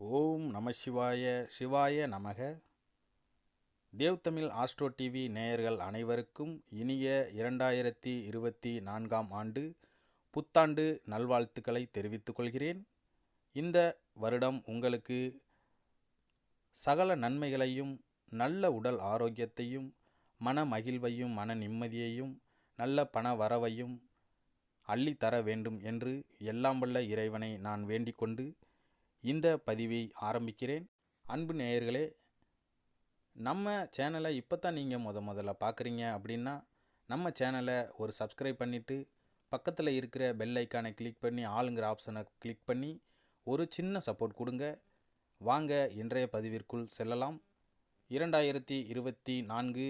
ஓம் நம சிவாய சிவாய நமக. தேவ்தமிழ் ஆஸ்ட்ரோ டிவி நேயர்கள் அனைவருக்கும் இனிய இரண்டாயிரத்தி இருபத்தி நான்காம் ஆண்டு புத்தாண்டு நல்வாழ்த்துக்களை தெரிவித்துக் கொள்கிறேன். இந்த வருடம் உங்களுக்கு சகல நன்மைகளையும் நல்ல உடல் ஆரோக்கியத்தையும் மன மகிழ்வையும் மன நிம்மதியையும் நல்ல பண வரவையும் அள்ளித்தர வேண்டும் என்று எல்லாம் வல்ல இறைவனை நான் வேண்டிக் கொண்டு இந்த பதிவை ஆரம்பிக்கிறேன். அன்பு நேயர்களே நம்ம சேனலை இப்போ தான் நீங்கள் முத முதல்ல பார்க்குறீங்க அப்படின்னா நம்ம சேனலை ஒரு சப்ஸ்கிரைப் பண்ணிவிட்டு பக்கத்தில் இருக்கிற பெல் ஐக்கானை கிளிக் பண்ணி ஆளுங்கிற ஆப்ஷனை கிளிக் பண்ணி ஒரு சின்ன சப்போர்ட் கொடுங்க. வாங்க இன்றைய பதிவிற்குள் செல்லலாம். இரண்டாயிரத்தி இருபத்தி நான்கு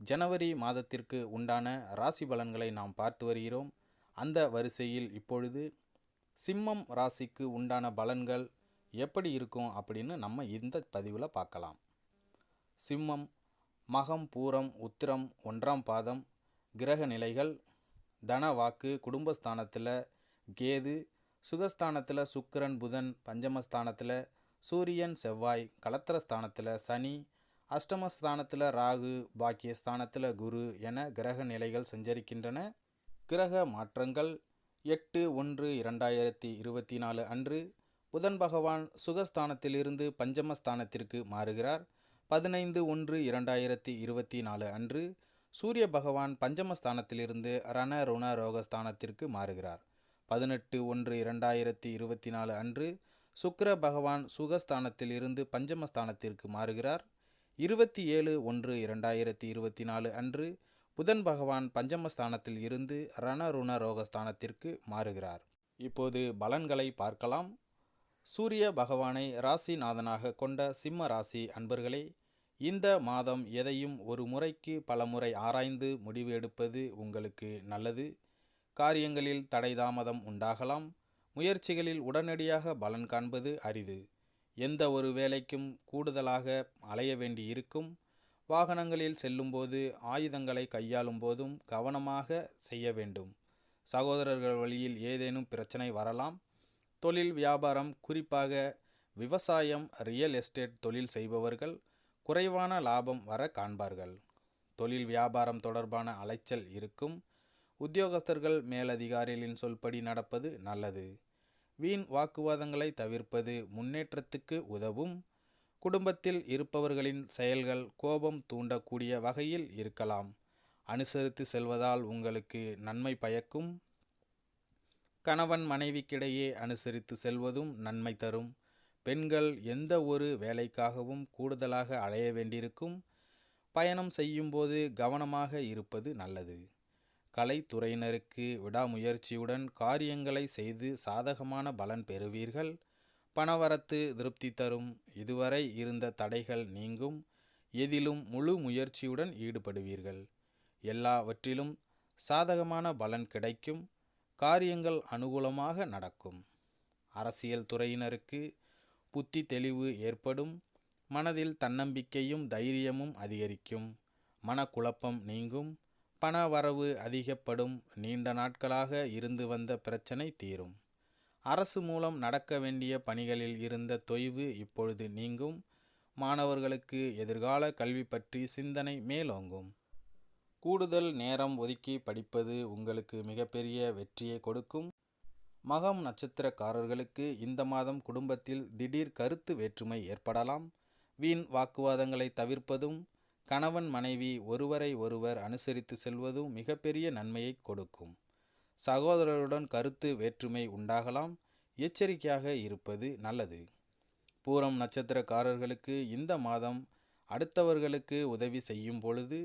ஜனவரி மாதத்திற்கு உண்டான ராசி பலன்களை நாம் பார்த்து வருகிறோம். அந்த வரிசையில் இப்பொழுது சிம்மம் ராசிக்கு உண்டான பலன்கள் எப்படி இருக்கும் அப்படின்னு நம்ம இந்த பதிவில் பார்க்கலாம். சிம்மம் மகம் பூரம் உத்திரம் ஒன்றாம் பாதம் கிரக நிலைகள் தன வாக்கு குடும்பஸ்தானத்தில் கேது சுகஸ்தானத்தில் சுக்கிரன் புதன் பஞ்சமஸ்தானத்தில் சூரியன் செவ்வாய் கலத்திரஸ்தானத்தில் சனி அஷ்டமஸ்தானத்தில் ராகு பாக்கியஸ்தானத்தில் குரு என கிரக நிலைகள் சஞ்சரிக்கின்றன. கிரக மாற்றங்கள் எட்டு ஒன்று இரண்டாயிரத்தி இருபத்தி நாலு அன்று புதன் பகவான் சுகஸ்தானத்திலிருந்து பஞ்சமஸ்தானத்திற்கு மாறுகிறார். பதினைந்து ஒன்று இரண்டாயிரத்தி இருபத்தி நாலு அன்று சூரிய பகவான் பஞ்சமஸ்தானத்திலிருந்து ரண ருண ரோகஸ்தானத்திற்கு மாறுகிறார். பதினெட்டு ஒன்று இரண்டாயிரத்தி இருபத்தி நாலு அன்று சுக்கர பகவான் சுகஸ்தானத்தில் இருந்து பஞ்சமஸ்தானத்திற்கு மாறுகிறார். இருபத்தி ஏழு ஒன்று இரண்டாயிரத்தி இருபத்தி நாலு அன்று புதன் பகவான் பஞ்சமஸ்தானத்தில் இருந்து ரணருண ரோகஸ்தானத்திற்கு மாறுகிறார். இப்போது பலன்களை பார்க்கலாம். சூரிய பகவானை ராசிநாதனாக கொண்ட சிம்ம ராசி அன்பர்களே இந்த மாதம் எதையும் ஒரு முறைக்கு பல முறை ஆராய்ந்து முடிவு எடுப்பது உங்களுக்கு நல்லது. காரியங்களில் தடை தாமதம் உண்டாகலாம். முயற்சிகளில் உடனடியாக பலன் காண்பது அரிது. எந்த ஒரு வேலைக்கும் கூடுதலாக அலைய வேண்டி இருக்கும் வாகனங்களில் செல்லும்போது ஆயுதங்களை கையாளும் போதும் கவனமாக செய்ய வேண்டும். சகோதரர்கள் வழியில் ஏதேனும் பிரச்சனை வரலாம். தொழில் வியாபாரம் குறிப்பாக விவசாயம் ரியல் எஸ்டேட் தொழில் செய்பவர்கள் குறைவான லாபம் வர காண்பார்கள். தொழில் வியாபாரம் தொடர்பான அலைச்சல் இருக்கும். உத்தியோகஸ்தர்கள் மேலதிகாரிகளின் சொல்படி நடப்பது நல்லது. வீண் வாக்குவாதங்களை தவிர்ப்பது முன்னேற்றத்துக்கு உதவும். குடும்பத்தில் இருப்பவர்களின் செயல்கள் கோபம் தூண்டக்கூடிய வகையில் இருக்கலாம். அனுசரித்து செல்வதால் உங்களுக்கு நன்மை பயக்கும். கணவன் மனைவிக்கிடையே அனுசரித்து செல்வதும் நன்மை தரும். பெண்கள் எந்த ஒரு வேலைக்காகவும் கூடுதலாக அலைய வேண்டியிருக்கும். பயணம் செய்யும்போது கவனமாக இருப்பது நல்லது. கலைத்துறையினருக்கு விடாமுயற்சியுடன் காரியங்களை செய்து சாதகமான பலன் பெறுவீர்கள். பணவரத்து திருப்தி தரும். இதுவரை இருந்த தடைகள் நீங்கும். எதிலும் முழு முயற்சியுடன் ஈடுபடுவீர்கள். எல்லாவற்றிலும் சாதகமான பலன் கிடைக்கும். காரியங்கள் அனுகூலமாக நடக்கும். அரசியல் துறையினருக்கு புத்தி தெளிவு ஏற்படும். மனதில் தன்னம்பிக்கையும் தைரியமும் அதிகரிக்கும். மனக்குழப்பம் நீங்கும். பண வரவு அதிகப்படும். நீண்ட நாட்களாக இருந்து வந்த பிரச்சனை தீரும். அரசு மூலம் நடக்க வேண்டிய பணிகளில் இருந்த தொய்வு இப்பொழுது நீங்கும். மாணவர்களுக்கு எதிர்கால கல்வி பற்றி சிந்தனை மேலோங்கும். கூடுதல் நேரம் ஒதுக்கி படிப்பது உங்களுக்கு மிகப்பெரிய வெற்றியை கொடுக்கும். மகம் நட்சத்திரக்காரர்களுக்கு இந்த மாதம் குடும்பத்தில் திடீர் கருத்து வேற்றுமை ஏற்படலாம். வீண் வாக்குவாதங்களை தவிர்ப்பதும் கணவன் மனைவி ஒருவரை ஒருவர் அனுசரித்து செல்வதும் மிகப்பெரிய நன்மையை கொடுக்கும். சகோதரருடன் கருத்து வேற்றுமை உண்டாகலாம். எச்சரிக்கையாக இருப்பது நல்லது. பூரம் நட்சத்திரக்காரர்களுக்கு இந்த மாதம் அடுத்தவர்களுக்கு உதவி செய்யும் பொழுது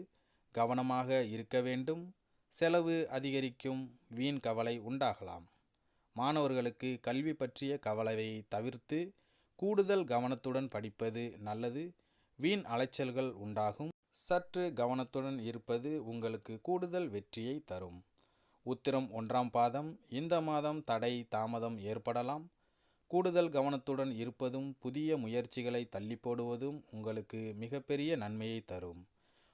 கவனமாக இருக்க வேண்டும். செலவு அதிகரிக்கும் வீண் கவலை உண்டாகலாம். மாணவர்களுக்கு கல்வி பற்றிய கவலையை தவிர்த்து கூடுதல் கவனத்துடன் படிப்பது நல்லது. வீண் அலைச்சல்கள் உண்டாகும். சற்று கவனத்துடன் இருப்பது உங்களுக்கு கூடுதல் வெற்றியை தரும். உத்திரம் ஒன்றாம் பாதம். இந்த மாதம் தடை தாமதம் ஏற்படலாம். கூடுதல் கவனத்துடன் இருப்பதும் புதிய முயற்சிகளை தள்ளி போடுவதும் உங்களுக்கு மிகப்பெரிய நன்மையை தரும்.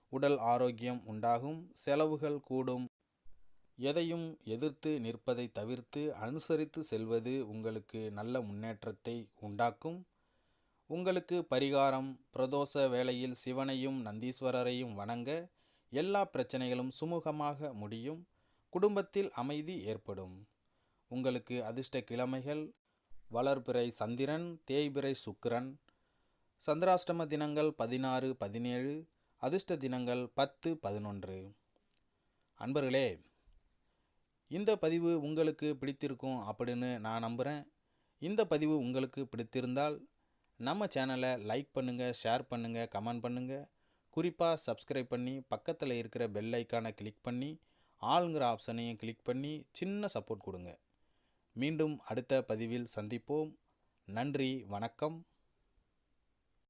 உடல் ஆரோக்கியம் உண்டாகும் செலவுகள் கூடும். எதையும் எதிர்த்து நிற்பதை தவிர்த்து அனுசரித்து செல்வது உங்களுக்கு நல்ல முன்னேற்றத்தை உண்டாக்கும். உங்களுக்கு பரிகாரம் பிரதோஷ வேளையில் சிவனையும் நந்தீஸ்வரரையும் வணங்க எல்லா பிரச்சனைகளும் சுமூகமாக முடியும். குடும்பத்தில் அமைதி ஏற்படும். உங்களுக்கு அதிர்ஷ்ட கிழமைகள் வளர்பிறை சந்திரன் தேய்பிறை சுக்கிரன். சந்திராஷ்டம தினங்கள் பதினாறு பதினேழு அதிர்ஷ்ட தினங்கள் பத்து பதினொன்று. அன்பர்களே இந்த பதிவு உங்களுக்கு பிடித்திருக்கும் அப்படின்னு நான் நம்புகிறேன் இந்த பதிவு உங்களுக்கு பிடித்திருந்தால் நம்ம சேனலை லைக் பண்ணுங்கள் ஷேர் பண்ணுங்கள் கமெண்ட் பண்ணுங்கள் குறிப்பாக சப்ஸ்கிரைப் பண்ணி பக்கத்தில் இருக்கிற பெல் ஐக்கானை கிளிக் பண்ணி ஆளுங்கிற ஆப்ஷனையும் கிளிக் பண்ணி சின்ன சப்போர்ட் கொடுங்க. மீண்டும் அடுத்த பதிவில் சந்திப்போம். நன்றி வணக்கம்.